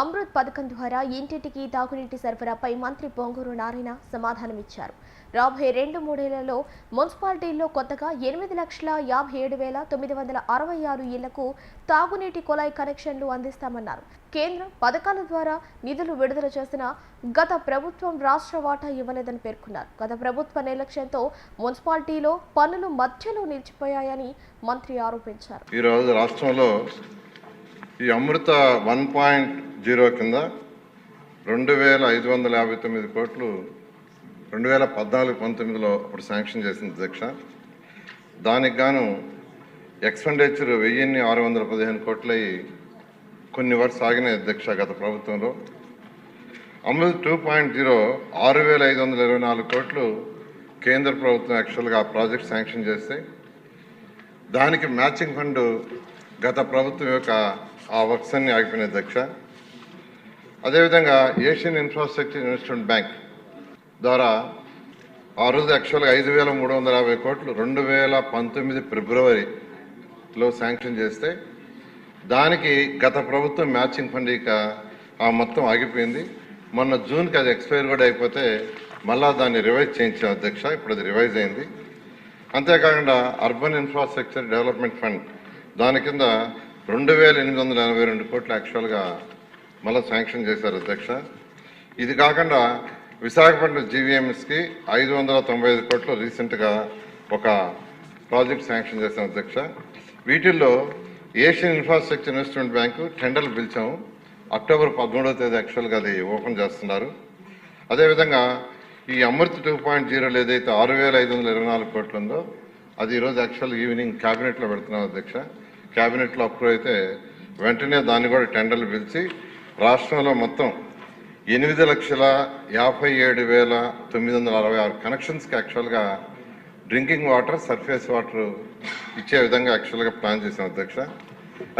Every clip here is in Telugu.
అమృత్ పథకం ద్వారా ఇంటింటికి తాగునీటి సరఫరాపై మంత్రి పొంగూరు నారాయణ సమాధానమిచ్చారు. రాబోయే రెండు మూడేళ్ళలో మున్సిపాలిటీల్లో కొత్తగా ఎనిమిది లక్షల యాభై ఏడు వేల తొమ్మిది వందల అరవై ఆరు ఇళ్ళకు తాగునీటి కుళాయి కనెక్షన్లు అందిస్తామన్నారు. కేంద్రం పథకాల ద్వారా నిధులు విడుదల చేసిన గత ప్రభుత్వం రాష్ట్ర వాటా ఇవ్వలేదని పేర్కొన్నారు. గత ప్రభుత్వ నిర్లక్ష్యంతో మున్సిపాలిటీలో పనులు మధ్యలో నిలిచిపోయాయని మంత్రి ఆరోపించారు. ఈరోజు రాష్ట్రంలో ఈ అమృత వన్ పాయింట్ జీరో కింద రెండు వేల ఐదు వందల యాభై తొమ్మిది కోట్లు రెండు వేల పద్నాలుగు పంతొమ్మిదిలో అప్పుడు శాంక్షన్ చేసింది అధ్యక్ష దానికి గాను ఎక్స్పెండిచర్ వెయ్యిన్ని ఆరు వందల పదిహేను కోట్లై కొన్ని వరకు ఆగినాయి అధ్యక్ష గత ప్రభుత్వంలో. అమృత్ టూ పాయింట్ జీరో ఆరు వేల ఐదు వందల ఇరవై నాలుగు కోట్లు కేంద్ర ప్రభుత్వం యాక్చువల్గా ఆ ప్రాజెక్ట్ శాంక్షన్ చేస్తే దానికి మ్యాచింగ్ ఫండ్ గత ప్రభుత్వం యొక్క ఆ వర్క్స్ అన్ని ఆగిపోయినాయి అధ్యక్ష అదేవిధంగా ఏషియన్ ఇన్ఫ్రాస్ట్రక్చర్ ఇన్వెస్ట్మెంట్ బ్యాంక్ ద్వారా ఆ రోజు యాక్చువల్గా ఐదు వేల మూడు వందల యాభై కోట్లు రెండు వేల పంతొమ్మిది ఫిబ్రవరిలో శాంక్షన్ చేస్తే దానికి గత ప్రభుత్వం మ్యాచింగ్ ఫండ్ ఇక ఆ మొత్తం ఆగిపోయింది. మొన్న జూన్కి అది ఎక్స్పైర్ కూడా అయిపోతే మళ్ళా దాన్ని రివైజ్ చేయించాం అధ్యక్ష ఇప్పుడు అది రివైజ్ అయింది. అంతేకాకుండా అర్బన్ ఇన్ఫ్రాస్ట్రక్చర్ డెవలప్మెంట్ ఫండ్ దాని కింద రెండు వేల ఎనిమిది వందల ఎనభై రెండు కోట్లు యాక్చువల్గా మళ్ళీ శాంక్షన్ చేశారు అధ్యక్ష. ఇది కాకుండా విశాఖపట్నం జీవీఎంఎస్కి ఐదు వందల తొంభై ఐదు కోట్లు రీసెంట్గా ఒక ప్రాజెక్ట్ శాంక్షన్ చేశాం అధ్యక్ష. వీటిల్లో ఏషియన్ ఇన్ఫ్రాస్ట్రక్చర్ ఇన్వెస్ట్మెంట్ బ్యాంకు టెండర్లు పిలిచాము అక్టోబర్ పదమూడవ తేదీ యాక్చువల్గా అది ఓపెన్ చేస్తున్నారు. అదేవిధంగా ఈ అమృత్ టూ పాయింట్ జీరోలో ఏదైతే ఆరు వేల ఐదు వందల ఇరవై నాలుగు కోట్లు ఉందో అది ఈరోజు యాక్చువల్ ఈవినింగ్ క్యాబినెట్లో పెడుతున్నాం అధ్యక్ష. క్యాబినెట్లో అప్రూవ్ అయితే వెంటనే దాన్ని కూడా టెండర్లు పిలిచి రాష్ట్రంలో మొత్తం ఎనిమిది లక్షల యాభై ఏడు వేల తొమ్మిది వందల అరవై ఆరు కనెక్షన్స్కి యాక్చువల్గా డ్రింకింగ్ వాటర్ సర్ఫేస్ వాటర్ ఇచ్చే విధంగా యాక్చువల్గా ప్లాన్ చేసిన అధ్యక్ష.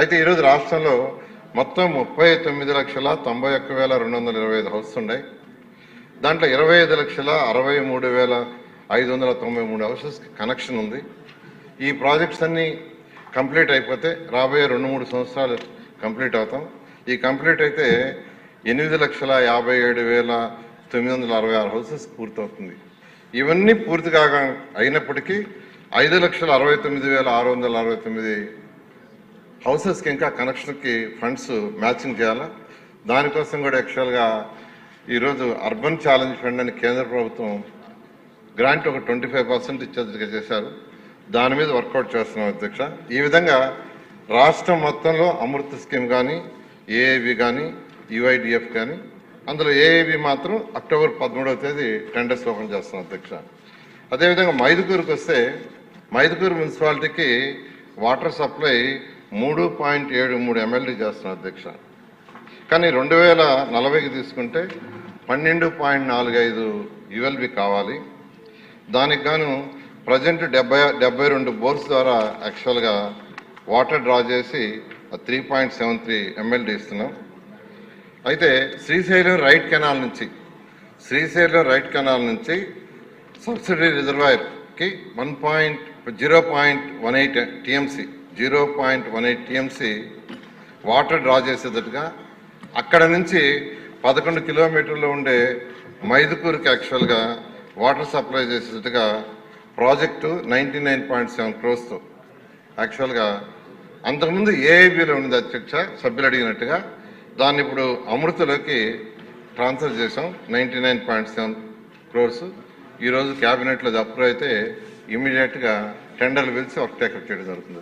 అయితే ఈరోజు రాష్ట్రంలో మొత్తం ముప్పై తొమ్మిది లక్షల తొంభై ఒక్క వేల రెండు వందల ఇరవై ఐదు హౌస్ ఉన్నాయి. దాంట్లో ఇరవై ఐదు లక్షల అరవై మూడు వేల ఐదు వందల తొంభై మూడు హౌసెస్కి కనెక్షన్ ఉంది. ఈ ప్రాజెక్ట్స్ అన్నీ కంప్లీట్ అయిపోతే రాబోయే రెండు మూడు సంవత్సరాలు కంప్లీట్ అవుతాం. ఈ కంప్లీట్ అయితే ఎనిమిది లక్షల యాభై ఏడు వేల తొమ్మిది వందల అరవై ఆరు హౌసెస్ పూర్తవుతుంది. ఇవన్నీ పూర్తి కాగా అయినప్పటికీ ఐదు లక్షల అరవై తొమ్మిది వేల ఆరు వందల అరవై తొమ్మిది హౌసెస్కి ఇంకా కనెక్షన్కి ఫండ్స్ మ్యాచింగ్ చేయాలా? దానికోసం కూడా యాక్చువల్గా ఈరోజు అర్బన్ ఛాలెంజ్ ఫండ్ అని కేంద్ర ప్రభుత్వం గ్రాంట్ ఒక ట్వంటీ ఫైవ్ పర్సెంట్ ఇచ్చేదిగా చేశారు. దాని మీద వర్కౌట్ చేస్తున్నాం అధ్యక్ష. ఈ విధంగా రాష్ట్రం మొత్తంలో అమృత స్కీమ్ కానీ ఏఏబి కానీ యుఐడిఎఫ్ కానీ అందులో ఏఏబి మాత్రం అక్టోబర్ పదమూడవ తేదీ టెండర్స్ ఓపెన్ చేస్తున్నాం అధ్యక్ష. అదేవిధంగా మైదుకూరుకు వస్తే మైదుకూరు మున్సిపాలిటీకి వాటర్ సప్లై మూడు పాయింట్ ఏడు మూడు ఎమ్మెల్యే చేస్తున్నాం అధ్యక్ష. కానీ రెండు వేల నలభైకి తీసుకుంటే పన్నెండు పాయింట్ నాలుగు ఐదు యుఎల్బి కావాలి. దానికి గాను ప్రజెంట్ డెబ్బై డెబ్బై రెండు బోర్స్ ద్వారా యాక్చువల్గా వాటర్ డ్రా చేసి three point seven three MLD ఇస్తున్నాం. అయితే శ్రీశైలం రైట్ కెనాల్ నుంచి శ్రీశైలం రైట్ కెనాల్ నుంచి subsidy రిజర్వాయర్కి one point zero point one eight TMC zero point one eight TMC water draw చేసేటట్టుగా అక్కడ నుంచి పదకొండు కిలోమీటర్లు ఉండే మైదుకూరుకి యాక్చువల్గా water supply చేసేటట్టుగా project ninety nine point seven క్రోస్తో యాక్చువల్గా అంతకుముందు ఏఐబిలో ఉంది అధ్యక్ష సభ్యులు అడిగినట్టుగా దాన్ని ఇప్పుడు అమృతలోకి ట్రాన్స్ఫర్ చేసాం ninety nine point seven crores. ఈరోజు క్యాబినెట్లో అప్రూవ్ అయితే ఇమీడియట్గా టెండర్లు పిలిచి వర్క్ టేకప్ చేయడం జరుగుతుంది.